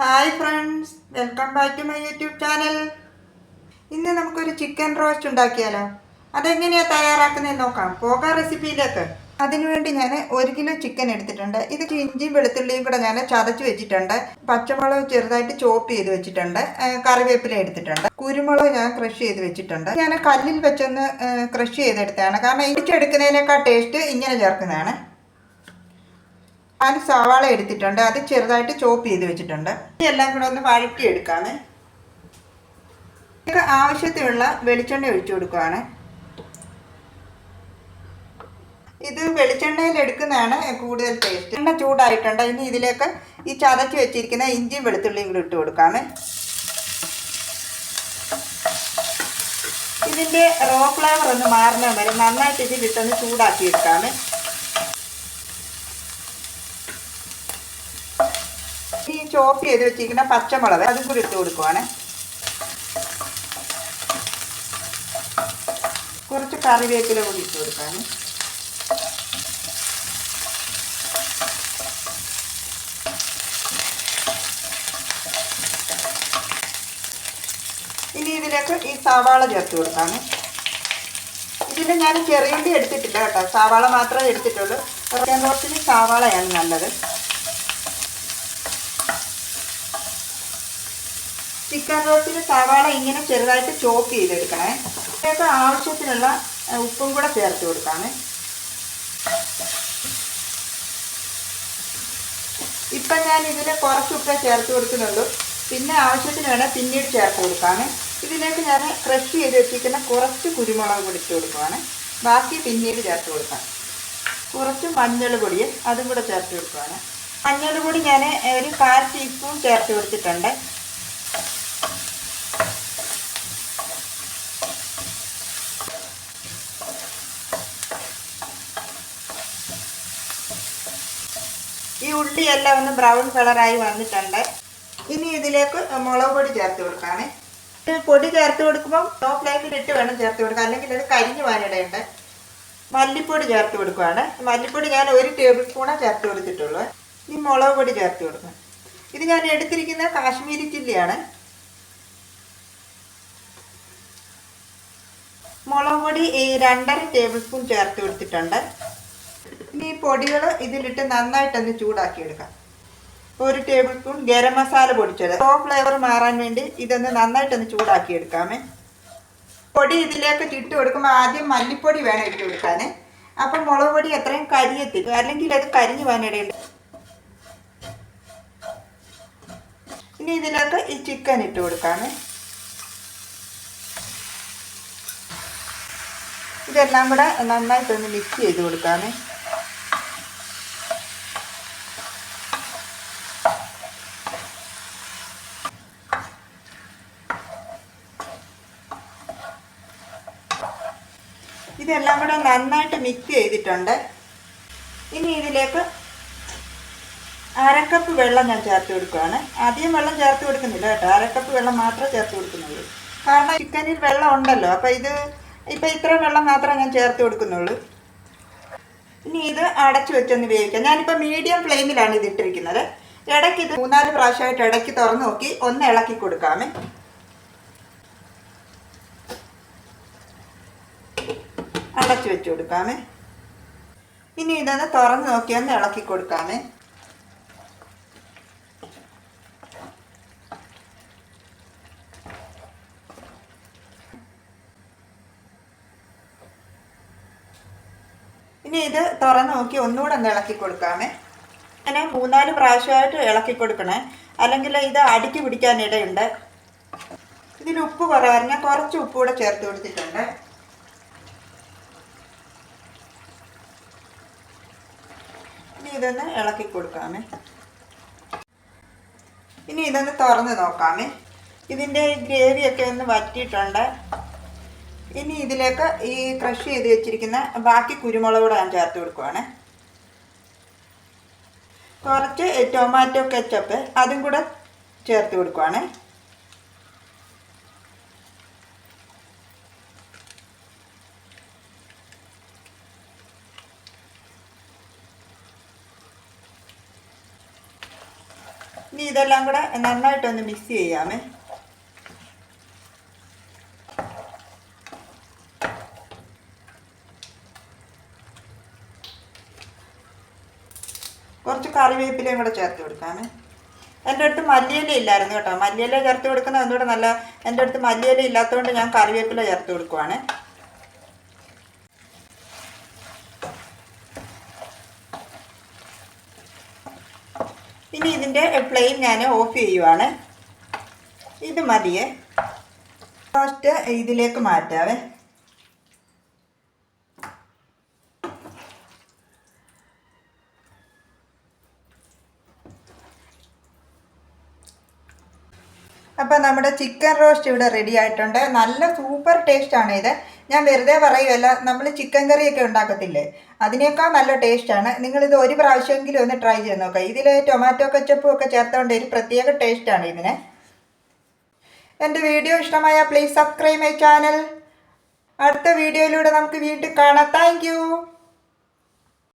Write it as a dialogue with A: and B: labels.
A: Hi friends welcome back to my YouTube channel ഇന്ന് നമുക്കൊരു chicken roast ഉണ്ടാക്കിയാലോ? അതെങ്ങനെയാണ് തയ്യാറാക്കുന്നതെന്ന് നോക്കാം. പോകാം റെസിപ്പിയിലേക്ക് അതിനുവേണ്ടി ഞാൻ ഒരു കിലോ ചിക്കൻ എടുത്തിട്ടുണ്ട്. ഇത് ഇഞ്ചിയും വെളുത്തുള്ളിയും കൂടെ ഞാൻ ചതച്ച് വെച്ചിട്ടുണ്ട്. പച്ചമുളക് ചെറുതായിട്ട് ചോപ്പ് ചെയ്ത് വെച്ചിട്ടുണ്ട്. കറിവേപ്പില എടുത്തിട്ടുണ്ട്. കുരുമുളക് ഞാൻ ക്രഷ് ചെയ്ത് വെച്ചിട്ടുണ്ട്. ഞാൻ കല്ലിൽ വെച്ചൊന്ന് ക്രഷ് ചെയ്തെടുത്തതാണ്. കാരണം ഇടിച്ചെടുക്കുന്നതിനേക്കാൾ ടേസ്റ്റ് ഇങ്ങനെ ചേർക്കുന്നതാണ്. ഞാൻ സവാള എടുത്തിട്ടുണ്ട്. അത് ചെറുതായിട്ട് ചോപ്പ് ചെയ്ത് വെച്ചിട്ടുണ്ട്. എല്ലാം കൂടെ ഒന്ന് വഴറ്റി എടുക്കാണ് ഇതിലേക്ക് ആവശ്യത്തിനുള്ള വെളിച്ചെണ്ണ ഒഴിച്ചു കൊടുക്കുകയാണ് ഇത് വെളിച്ചെണ്ണയിൽ എടുക്കുന്നതാണ് കൂടുതൽ ടേസ്റ്റ്. എണ്ണ ചൂടായിട്ടുണ്ട്. ഇനി ഇതിലേക്ക് ഈ ചതച്ച് വെച്ചിരിക്കുന്ന ഇഞ്ചിയും വെളുത്തുള്ളിയും കൂടി ഇട്ട് കൊടുക്കാമേ. ഇതിന്റെ റോ ഫ്ലേവർ ഒന്ന് മാറുന്ന വരെ നന്നായിട്ട് ഇതിലിട്ടൊന്ന് ചൂടാക്കി എടുക്കാമേ ഈ ചോപ്പ് ചെയ്ത് വെച്ചിരിക്കുന്ന പച്ചമുളക് അതും കൂടി ഇട്ട് കൊടുക്കുവാണ്. കുറച്ച് കറിവേപ്പില കൂടി ഇട്ട് കൊടുക്കാണ് ഇനി ഇതിലേക്ക് ഈ സവാള ചേർത്ത് കൊടുക്കാണ് ഇതിൽ ഞാൻ ചെറിയുള്ളി എടുത്തിട്ടില്ല കേട്ടോ. സവാള മാത്രമേ എടുത്തിട്ടുള്ളൂ. കുറച്ച് സവാളയാണ് നല്ലത്. ചിക്കൻ റോസ്റ്റിന് സവാള ഇങ്ങനെ ചെറുതായിട്ട് ചോപ്പ് ചെയ്തെടുക്കണേ. ഇതിലേക്ക് ആവശ്യത്തിനുള്ള ഉപ്പും കൂടെ ചേർത്ത് കൊടുക്കാണ് ഇപ്പം ഞാൻ ഇതിൽ കുറച്ച് ഉപ്പ് ചേർത്ത് കൊടുക്കുന്നുള്ളൂ. പിന്നെ ആവശ്യത്തിന് വേണേൽ പിന്നീട് ചേർത്ത് കൊടുക്കാമേ. ഇതിലേക്ക് ഞാൻ ക്രഷ് ചെയ്ത് വെച്ചിരിക്കുന്ന കുറച്ച് കുരുമുളക് പൊടിച്ച് കൊടുക്കുവാണ്. ബാക്കി പിന്നീട് ചേർത്ത് കൊടുക്കാം. കുറച്ച് മഞ്ഞൾ പൊടി അതും കൂടെ ചേർത്ത് കൊടുക്കുവാണ്. മഞ്ഞൾ പൊടി ഞാൻ ഒരു കാൽ ടീസ്പൂൺ ചേർത്ത് കൊടുത്തിട്ടുണ്ട്. ഉള്ളിയെല്ലാം ഒന്ന് ബ്രൗൺ കളറായി വന്നിട്ടുണ്ട്. ഇനി ഇതിലേക്ക് മുളക് പൊടി ചേർത്ത് കൊടുക്കാണ്. പൊടി ചേർത്ത് കൊടുക്കുമ്പോൾ ലോ ഫ്ലെയിമിൽ ഇട്ട് വേണം ചേർത്ത് കൊടുക്കാൻ. അല്ലെങ്കിൽ അത് കരിഞ്ഞു വാനിടയുണ്ട് മല്ലിപ്പൊടി ചേർത്ത് കൊടുക്കുകയാണ് മല്ലിപ്പൊടി ഞാൻ ഒരു ടേബിൾ സ്പൂണാണ് ചേർത്ത് കൊടുത്തിട്ടുള്ളൂ. ഇനി മുളക് പൊടി ചേർത്ത് കൊടുക്കാം. ഇത് ഞാൻ എടുത്തിരിക്കുന്ന കാശ്മീരി ചില്ലിയാണ്. മുളക് പൊടി രണ്ടര ടേബിൾ സ്പൂൺ ചേർത്ത് കൊടുത്തിട്ടുണ്ട്. പൊടികൾ ഇതിലിട്ട് നന്നായിട്ടൊന്ന് ചൂടാക്കി എടുക്കാം ഒരു ടേബിൾ സ്പൂൺ ഗരം മസാല പൊടിച്ചത്. സോ ഫ്ലേവർ മാറാൻ വേണ്ടി ഇതൊന്ന് നന്നായിട്ടൊന്ന് ചൂടാക്കി എടുക്കാമേ പൊടി ഇതിലേക്ക് ഇട്ട് കൊടുക്കുമ്പോൾ ആദ്യം മല്ലിപ്പൊടി വേണം ഇട്ട് കൊടുക്കാനേ. അപ്പം മുളക് പൊടി എത്രയും കരിയെത്തിക്കും അല്ലെങ്കിൽ അത് കരിഞ്ഞു പോകാനിടയുണ്ട് ഇനി ഇതിലേക്ക് ഈ ചിക്കൻ ഇട്ട് കൊടുക്കാമേ. ഇതെല്ലാം കൂടെ നന്നായിട്ടൊന്ന് മിക്സ് ചെയ്ത് കൊടുക്കാമേ. ഇതെല്ലാം കൂടെ നന്നായിട്ട് മിക്സ് ചെയ്തിട്ടുണ്ട്. ഇനി ഇതിലേക്ക് അരക്കപ്പ് വെള്ളം ഞാൻ ചേർത്ത് കൊടുക്കുകയാണ്. ആദ്യം വെള്ളം ചേർത്ത് കൊടുക്കുന്നില്ല കേട്ടോ. അരക്കപ്പ് വെള്ളം മാത്രമേ ചേർത്ത് കൊടുക്കുന്നുള്ളൂ. കാരണം ചിക്കനിൽ വെള്ളം ഉണ്ടല്ലോ. അപ്പോൾ ഇത് ഇപ്പം ഇത്ര വെള്ളം മാത്രമേ ഞാൻ ചേർത്ത് കൊടുക്കുന്നുള്ളൂ. ഇനി ഇത് അടച്ചു വെച്ചൊന്ന് വേവിക്കാം. ഞാനിപ്പോൾ മീഡിയം ഫ്ലെയിമിലാണ് ഇത് ഇട്ടിരിക്കുന്നത് ഇടയ്ക്ക് ഇത് മൂന്നാൽ പ്രാവശ്യമായിട്ട് ഇടയ്ക്ക് തുറന്നു നോക്കി ഒന്ന് ഇളക്കി കൊടുക്കാമേ. അടച്ചു വെച്ച് കൊടുക്കാമേ. ഇനി ഇതൊന്ന് തുറന്ന് നോക്കി ഒന്ന് ഇളക്കി കൊടുക്കാമേ. ഇനി ഇത് തുറന്ന് നോക്കി ഒന്നുകൂടെ ഒന്ന് ഇളക്കി കൊടുക്കാമേ. അങ്ങനെ മൂന്നാൽ പ്രാവശ്യമായിട്ട് ഇളക്കി കൊടുക്കണേ. അല്ലെങ്കിൽ ഇത് അടുക്കി പിടിക്കാൻ ഇടയുണ്ട്. ഇതിൽ ഉപ്പ് ഞാൻ കുറച്ച് ഉപ്പ് കൂടെ ചേർത്ത് കൊടുത്തിട്ടുണ്ട്. ഇനി ഇതൊന്ന് ഇളക്കി കൊടുക്കാമേ. ഇനി ഇതൊന്ന് തുറന്ന് നോക്കാമേ. ഇതിന്റെ ഗ്രേവിയൊക്കെ ഒന്ന് വറ്റിയിട്ടുണ്ട്. ഇനി ഇതിലേക്ക് ഈ ക്രഷ് ചെയ്ത് വെച്ചിരിക്കുന്ന ബാക്കി കുരുമുളക് കൂടെ ഞാൻ ചേർത്ത് കൊടുക്കുവാണ്. കുറച്ച് ടൊമാറ്റോ കെച്ചപ്പ് അതും കൂടെ ചേർത്ത് കൊടുക്കുവാണ്. ഇനി ഇതെല്ലാം കൂടെ നന്നായിട്ടൊന്ന് മിക്സ് ചെയ്യാമേ. കുറച്ച് കറിവേപ്പിലയും കൂടെ ചേർത്ത് കൊടുക്കാമേ. എന്റെ അടുത്ത് മല്ലിയില ഇല്ലായിരുന്നു കേട്ടോ. മല്ലിയില ചേർത്ത് കൊടുക്കുന്നത് അതുകൊണ്ട് നല്ല എന്റെ അടുത്ത് മല്ലിയില ഇല്ലാത്തതുകൊണ്ട് ഞാൻ കറിവേപ്പില ചേർത്ത് കൊടുക്കുവാണ്. ഇനി ഇതിന്റെ ഫ്ലെയിം ഞാൻ ഓഫ് ചെയ്യുവാണ്. ഇത് മതിയേ. ഫസ്റ്റ് ഇതിലേക്ക് മാറ്റാവേ. അപ്പോൾ നമ്മുടെ ചിക്കൻ റോസ്റ്റ് ഇവിടെ റെഡി ആയിട്ടുണ്ട്. നല്ല സൂപ്പർ ടേസ്റ്റ് ആണ് ഇത് ഞാൻ വെറുതെ പറയുമല്ല നമ്മൾ ചിക്കൻ കറിയൊക്കെ ഉണ്ടാക്കത്തില്ലേ? അതിനേക്കാൾ നല്ല ടേസ്റ്റാണ് നിങ്ങളിത് ഒരു പ്രാവശ്യമെങ്കിലും ഒന്ന് ട്രൈ ചെയ്ത് നോക്കുക ഇതിൽ ടൊമാറ്റോ കച്ചപ്പും ഒക്കെ ചേർത്തുകൊണ്ട് ഒരു പ്രത്യേക ടേസ്റ്റാണ് ഇതിന്. എന്റെ വീഡിയോ ഇഷ്ടമായ പ്ലീസ് സബ്സ്ക്രൈബ് മൈ ചാനൽ അടുത്ത വീഡിയോയിലൂടെ നമുക്ക് വീണ്ടും കാണാം. താങ്ക്